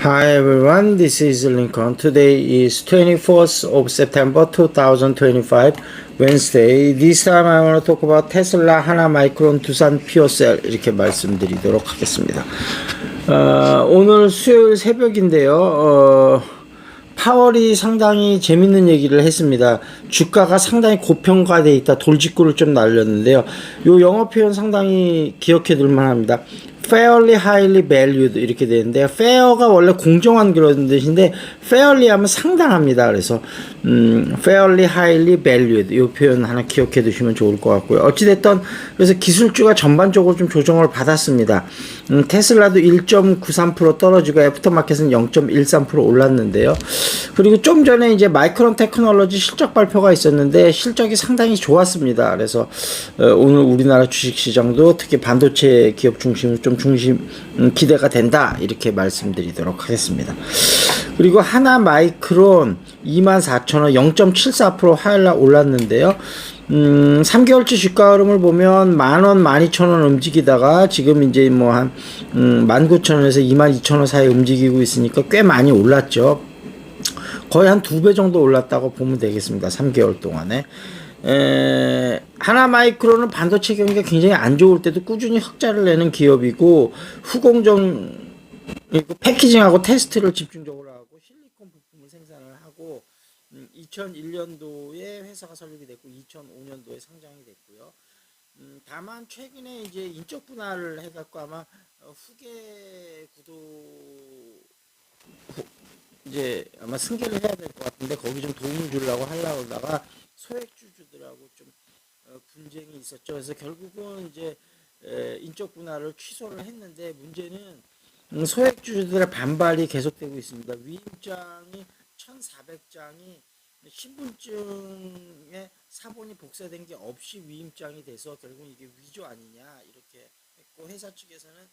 Hi everyone, this is Lincoln. Today is 24th of September 2025, Wednesday. This time I want to talk about Tesla, 하나 마이크론, 두산 피어셀 이렇게 말씀드리도록 하겠습니다. 어, 오늘 수요일 새벽인데요. 어, 파월이 상당히 재밌는 얘기를 했습니다. 주가가 상당히 고평가돼 있다. 돌직구를 좀 날렸는데요. 요 영어 표현 상당히 기억해 둘 만합니다. Fairly highly valued 이렇게 되는데 fair가 원래 공정한 그런 뜻인데 fairly 하면 상당합니다. 그래서 음, fairly highly valued 이 표현 하나 기억해 두시면 좋을 것 같고요. 어찌 됐든 그래서 기술주가 전반적으로 좀 조정을 받았습니다. 음, 테슬라도 1.93% 떨어지고 애프터마켓은 0.13% 올랐는데요. 그리고 좀 전에 이제 마이크론 테크놀로지 실적 발표가 있었는데 실적이 상당히 좋았습니다. 그래서 어, 오늘 우리나라 주식 시장도 특히 반도체 기업 중심으로 좀 중심 음, 기대가 된다 이렇게 말씀드리도록 하겠습니다. 그리고 하나 마이크론 24,000원 0.74% 화요일날 올랐는데요. 음, 3개월치 주가 흐름을 보면 만원, 12,000원 움직이다가 지금 이제 뭐 한, 음, 19,000원에서 22,000원 사이 움직이고 있으니까 꽤 많이 올랐죠. 거의 한 두 배 정도 올랐다고 보면 되겠습니다. 3개월 동안에. 에, 하나 마이크로는 반도체 경기가 굉장히 안 좋을 때도 꾸준히 흑자를 내는 기업이고 후공정 패키징하고 테스트를 집중적으로 하고 실리콘 부품을 생산을 하고 2001년도에 회사가 설립이 됐고 2005년도에 상장이 됐고요. 음, 다만 최근에 이제 인적 분할을 해갖고 아마 어, 후계 구도 후- 이제 아마 승계를 해야 될 것 같은데 거기 좀 도움을 주려고 하려고 하다가 소액주주들하고 좀 어, 분쟁이 있었죠. 그래서 결국은 이제 에, 인적 분할을 취소를 했는데 문제는 음, 소액주주들의 반발이 계속되고 있습니다. 위임장이 1,400장이 신분증에 사본이 복사된 게 없이 위임장이 돼서 결국 이게 위조 아니냐 이렇게 했고 회사 측에서는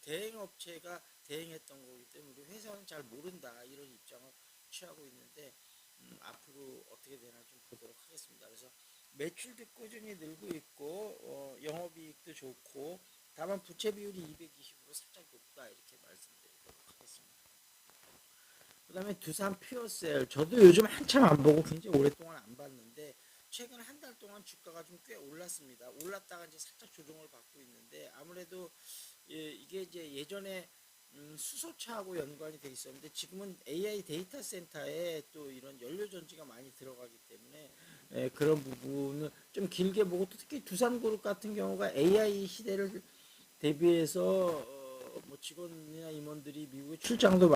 대행업체가 대행했던 거기 때문에 회사는 잘 모른다 이런 입장을 취하고 있는데 음, 앞으로 어떻게 되나 좀 보도록 하겠습니다. 그래서 매출도 꾸준히 늘고 있고 어, 영업이익도 좋고 다만 부채 비율이 220으로 살짝 높다 이렇게 말씀드리도록 하겠습니다. 그 다음에 두산 피어셀 저도 요즘 한참 안 보고 굉장히 오랫동안 안 봤는데 최근 한 달 동안 주가가 좀 꽤 올랐습니다. 올랐다가 이제 살짝 조정을 받고 있는데 아무래도 예, 이게 이제 예전에 음, 수소차하고 연관이 돼 있었는데 지금은 AI 데이터 센터에 또 이런 연료 전지가 많이 들어가기 때문에 예, 그런 부분을 좀 길게 보고 또 특히 두산그룹 같은 경우가 AI 시대를 대비해서 어, 뭐 직원이나 임원들이 미국에 출장도